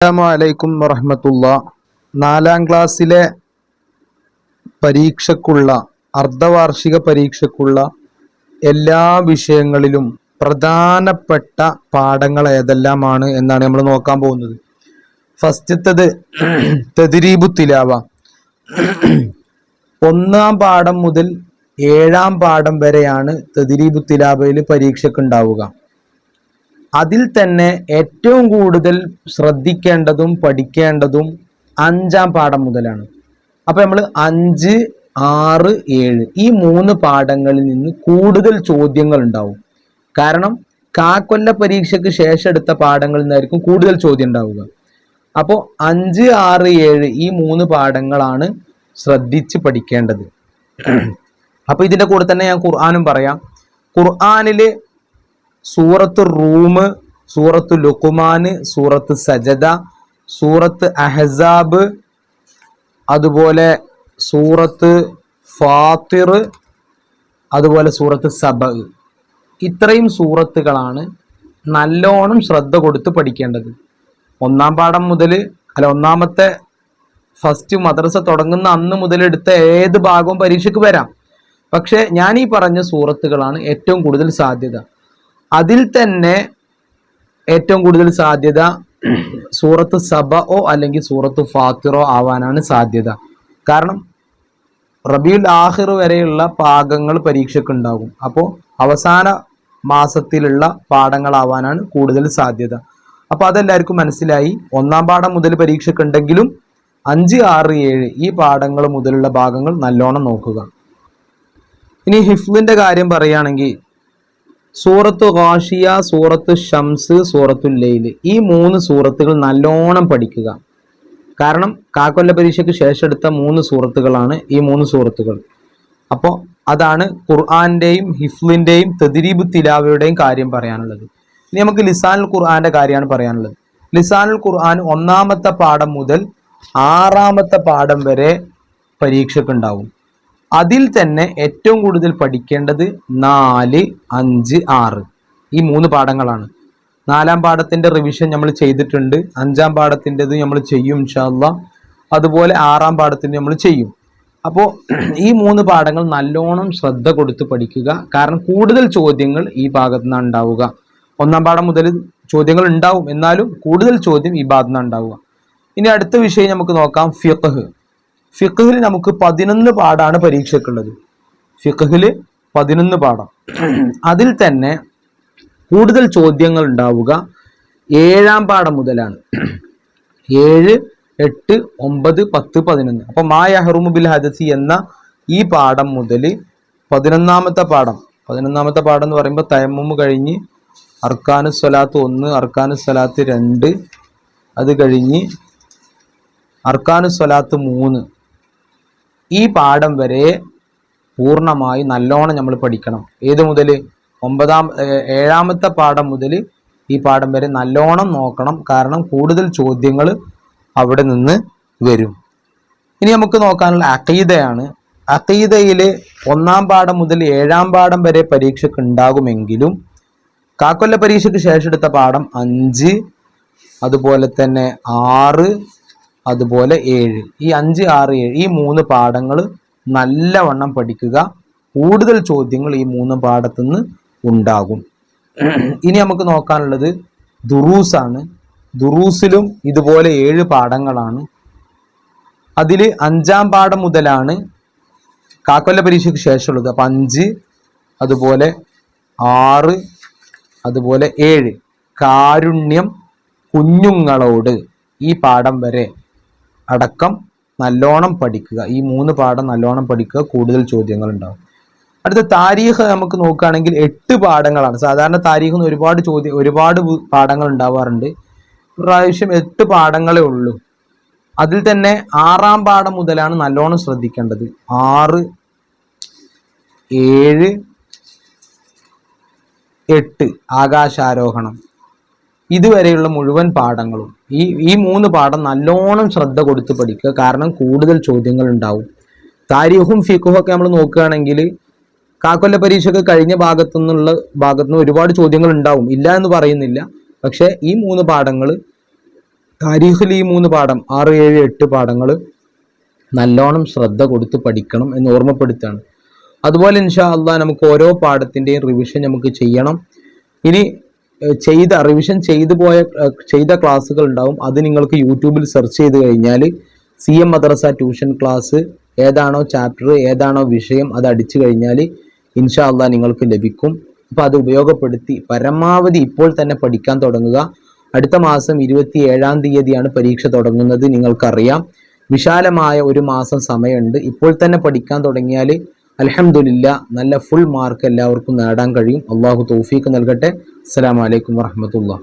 അസ്സലാമലൈക്കും വറഹമത്തുള്ള. നാലാം ക്ലാസ്സിലെ പരീക്ഷക്കുള്ള അർദ്ധവാർഷിക പരീക്ഷക്കുള്ള എല്ലാ വിഷയങ്ങളിലും പ്രധാനപ്പെട്ട പാഠങ്ങൾ ഏതെല്ലാമാണ് എന്നാണ് നമ്മൾ നോക്കാൻ പോകുന്നത്. ഫസ്റ്റത്തത് തെതിരീബു തിലാവ. ഒന്നാം പാഠം മുതൽ ഏഴാം പാഠം വരെയാണ് തെതിരീബു തിലാവയിൽ ഉണ്ടാവുക. അതിൽ തന്നെ ഏറ്റവും കൂടുതൽ ശ്രദ്ധിക്കേണ്ടതും പഠിക്കേണ്ടതും അഞ്ചാം പാഠം മുതലാണ്. അപ്പൊ നമ്മൾ അഞ്ച് ആറ് ഏഴ് ഈ മൂന്ന് പാഠങ്ങളിൽ നിന്ന് കൂടുതൽ ചോദ്യങ്ങൾ ഉണ്ടാവും. കാരണം കാക്കൊല്ല പരീക്ഷയ്ക്ക് ശേഷം എടുത്ത പാഠങ്ങളിൽ നിന്നായിരിക്കും കൂടുതൽ ചോദ്യം ഉണ്ടാവുക. അപ്പോൾ അഞ്ച് ആറ് ഏഴ് ഈ മൂന്ന് പാഠങ്ങളാണ് ശ്രദ്ധിച്ച് പഠിക്കേണ്ടത്. അപ്പൊ ഇതിന്റെ കൂടെ തന്നെ ഞാൻ ഖുർആാനും പറയാം. ഖുർആാനിൽ സൂറത്ത് റൂമ് സൂറത്ത് ലുക്കുമാന് സൂറത്ത് സജദ സൂറത്ത് അഹസാബ് അതുപോലെ സൂറത്ത് ഫാത്തിർ അതുപോലെ സൂറത്ത് സബ ഇത്രയും സൂറത്തുകളാണ് നല്ലോണം ശ്രദ്ധ കൊടുത്ത് പഠിക്കേണ്ടത്. ഒന്നാം പാഠം മുതൽ അല്ല ഒന്നാമത്തെ ഫസ്റ്റ് മദ്രസ തുടങ്ങുന്ന അന്ന് മുതൽ എടുത്ത ഏത് ഭാഗവും പരീക്ഷയ്ക്ക് വരാം. പക്ഷേ ഞാൻ ഈ പറഞ്ഞ സൂറത്തുകളാണ് ഏറ്റവും കൂടുതൽ സാധ്യത. അതിൽ തന്നെ ഏറ്റവും കൂടുതൽ സാധ്യത സൂറത്ത് സബഓ അല്ലെങ്കിൽ സൂറത്ത് ഫാത്തിറോ ആവാനാണ് സാധ്യത. കാരണം റബിയുൽ ആഹിർ വരെയുള്ള പാകങ്ങൾ പരീക്ഷയ്ക്ക് ഉണ്ടാകും അപ്പോൾ അവസാന മാസത്തിലുള്ള പാഠങ്ങളാവാനാണ് കൂടുതൽ സാധ്യത. അപ്പോൾ അതെല്ലാവർക്കും മനസ്സിലായി. ഒന്നാം പാഠം മുതൽ പരീക്ഷയ്ക്ക് ഉണ്ടെങ്കിലും അഞ്ച് ആറ് ഏഴ് ഈ പാഠങ്ങൾ മുതലുള്ള ഭാഗങ്ങൾ നല്ലോണം നോക്കുക. ഇനി ഹിഫ്ലിന്റെ കാര്യം പറയുകയാണെങ്കിൽ സൂറത്ത് ഹാഷിയ സൂറത്തു ഷംസ് സൂറത്തു ലൈൽ ഈ മൂന്ന് സൂറത്തുകൾ നല്ലോണം പഠിക്കുക. കാരണം കാക്കൊല്ല പരീക്ഷയ്ക്ക് ശേഷം എടുത്ത മൂന്ന് സൂറത്തുകളാണ് ഈ മൂന്ന് സൂറത്തുകൾ. അപ്പോൾ അതാണ് ഖുർആാന്റെയും ഹിഫ്ലിന്റെയും തെദിരീബ് തിലാവയുടെയും കാര്യം പറയാനുള്ളത്. ഇനി നമുക്ക് ലിസാനുൽ ഖുർആാന്റെ കാര്യമാണ് പറയാനുള്ളത്. ലിസാനുൽ ഖുർആൻ ഒന്നാമത്തെ പാഠം മുതൽ ആറാമത്തെ പാഠം വരെ പരീക്ഷയ്ക്ക് ഉണ്ടാവും. അതിൽ തന്നെ ഏറ്റവും കൂടുതൽ പഠിക്കേണ്ടത് നാല് അഞ്ച് ആറ്. ഈ മൂന്ന് പാഠങ്ങളാണ്. നാലാം പാഠത്തിന്റെ റിവിഷൻ നമ്മൾ ചെയ്തിട്ടുണ്ട്. അഞ്ചാം പാഠത്തിന്റെത് നമ്മൾ ചെയ്യും ഇൻഷാല്ല അതുപോലെ ആറാം പാഠത്തിന്റെ നമ്മൾ ചെയ്യും. അപ്പോൾ ഈ മൂന്ന് പാഠങ്ങൾ നല്ലോണം ശ്രദ്ധ കൊടുത്ത് പഠിക്കുക. കാരണം കൂടുതൽ ചോദ്യങ്ങൾ ഈ ഭാഗത്തു നിന്നാണ് ഉണ്ടാവുക. ഒന്നാം പാഠം മുതൽ ചോദ്യങ്ങൾ ഉണ്ടാവും. എന്നാലും കൂടുതൽ ചോദ്യം ഈ ഭാഗത്തു നിന്നാണ് ഉണ്ടാവുക. ഇനി അടുത്ത വിഷയം നമുക്ക് നോക്കാം ഫിഖ്. ഫിഖിൽ നമുക്ക് പതിനൊന്ന് പാടാണ് പരീക്ഷയ്ക്കുള്ളത്. ഫിഖിൽ പതിനൊന്ന് പാഠം അതിൽ തന്നെ കൂടുതൽ ചോദ്യങ്ങൾ ഉണ്ടാവുക ഏഴാം പാഠം മുതലാണ്. ഏഴ് എട്ട് ഒമ്പത് പത്ത് പതിനൊന്ന്. അപ്പൊ മാ യഹ്റുമു ബിൽ ഹദസി എന്ന ഈ പാഠം മുതൽ പതിനൊന്നാമത്തെ പാഠം. പതിനൊന്നാമത്തെ പാഠം എന്ന് പറയുമ്പോൾ തയമ്മും കഴിഞ്ഞ് അർക്കാനു സ്വലാത്ത് ഒന്ന് അർക്കാനു സ്വലാത്ത് രണ്ട്. അത് കഴിഞ്ഞ് അർക്കാനു സ്വലാത്ത് മൂന്ന്. ഈ പാഠം വരെ പൂർണമായി നല്ലോണം നമ്മൾ പഠിക്കണം. ഏത് മുതൽ ഒമ്പതാം ഏഴാമത്തെ പാഠം മുതൽ ഈ പാഠം വരെ നല്ലോണം നോക്കണം. കാരണം കൂടുതൽ ചോദ്യങ്ങൾ അവിടെ നിന്ന് വരും. ഇനി നമുക്ക് നോക്കാനുള്ള അക്കീതയാണ് അക്കീതയിൽ ഒന്നാം പാഠം മുതൽ ഏഴാം പാഠം വരെ പരീക്ഷയ്ക്ക് ഉണ്ടാകുമെങ്കിലും കാക്കൊല്ല പരീക്ഷയ്ക്ക് ശേഷം എടുത്ത പാഠം അഞ്ച് അതുപോലെ തന്നെ ആറ് അതുപോലെ ഏഴ്. ഈ അഞ്ച് ആറ് ഏഴ് ഈ മൂന്ന് പാഠങ്ങൾ നല്ലവണ്ണം പഠിക്കുക. കൂടുതൽ ചോദ്യങ്ങൾ ഈ മൂന്ന് പാഠത്തു നിന്ന് ഉണ്ടാകും. ഇനി നമുക്ക് നോക്കാനുള്ളത് ദുറൂസാണ്. ദുറൂസിലും ഇതുപോലെ ഏഴ് പാഠങ്ങളാണ്. അതിൽ അഞ്ചാം പാഠം മുതലാണ് കാക്കൊല്ല പരീക്ഷയ്ക്ക് ശേഷമുള്ളത്. അപ്പം അഞ്ച് അതുപോലെ ആറ് അതുപോലെ ഏഴ്. കാരുണ്യം കുഞ്ഞുങ്ങളോട് ഈ പാഠം വരെ. അടക്കം നല്ലോണം പഠിക്കുക. ഈ മൂന്ന് പാഠം നല്ലോണം പഠിക്കുക കൂടുതൽ ചോദ്യങ്ങൾ ഉണ്ടാവും അടുത്ത താരീഖ് നമുക്ക് നോക്കുകയാണെങ്കിൽ എട്ട് പാഠങ്ങളാണ്. സാധാരണ താരീഖിൽ നിന്ന് ഒരുപാട് ചോദ്യം ഒരുപാട് പാഠങ്ങൾ ഉണ്ടാവാറുണ്ട്. പ്രാവശ്യം എട്ട് പാഠങ്ങളേ ഉള്ളൂ. അതിൽ തന്നെ ആറാം പാഠം മുതലാണ് നല്ലോണം ശ്രദ്ധിക്കേണ്ടത്. ആറ് ഏഴ് എട്ട് ആകാശാരോഹണം. ഇതുവരെയുള്ള മുഴുവൻ പാഠങ്ങളും ഈ ഈ മൂന്ന് പാഠം നല്ലോണം ശ്രദ്ധ കൊടുത്ത് പഠിക്കുക. കാരണം കൂടുതൽ ചോദ്യങ്ങൾ ഉണ്ടാവും താരീഖും ഫിഖും ഒക്കെ നമ്മൾ നോക്കുകയാണെങ്കിൽ കാക്കൊല്ല പരീക്ഷയ്ക്ക് കഴിഞ്ഞ ഭാഗത്തു നിന്നുള്ള ഭാഗത്തു നിന്ന് ഒരുപാട് ചോദ്യങ്ങൾ ഉണ്ടാവും ഇല്ല എന്ന് പറയുന്നില്ല. പക്ഷെ ഈ മൂന്ന് പാഠങ്ങൾ താരീഖിൽ ഈ മൂന്ന് പാഠം ആറ് ഏഴ് എട്ട് പാഠങ്ങൾ നല്ലോണം ശ്രദ്ധ കൊടുത്ത് പഠിക്കണം എന്ന് ഓർമ്മപ്പെടുത്തുകയാണ്. അതുപോലെ ഇൻഷാ അള്ളാഹ് നമുക്ക് ഓരോ പാഠത്തിന്റെയും റിവിഷൻ നമുക്ക് ചെയ്യണം. ഇനി ചെയ്ത റിവിഷൻ ചെയ്തു പോയ ചെയ്ത ക്ലാസ്സുകൾ ഉണ്ടാവും. അത് നിങ്ങൾക്ക് യൂട്യൂബിൽ സെർച്ച് ചെയ്ത് കഴിഞ്ഞാൽ C M Madrasa tuition class ഏതാണോ ചാപ്റ്റർ ഏതാണോ വിഷയം അത് അടിച്ചു കഴിഞ്ഞാൽ ഇൻഷാ അള്ളാ നിങ്ങൾക്ക് ലഭിക്കും. അപ്പോൾ അത് ഉപയോഗപ്പെടുത്തി പരമാവധി ഇപ്പോൾ തന്നെ പഠിക്കാൻ തുടങ്ങുക. അടുത്ത മാസം ഇരുപത്തി ഏഴാം തീയതിയാണ് പരീക്ഷ തുടങ്ങുന്നത് നിങ്ങൾക്കറിയാം. വിശാലമായ ഒരു മാസം സമയമുണ്ട്. ഇപ്പോൾ തന്നെ പഠിക്കാൻ തുടങ്ങിയാൽ അലഹമുല്ല നല്ല ഫുൾ മാർക്ക് എല്ലാവർക്കും നേടാൻ കഴിയും. അള്ളാഹു തൗഫീക്ക് നൽകട്ടെ. അസ്സാം വലൈക്കും വറഹമത്തുള്ള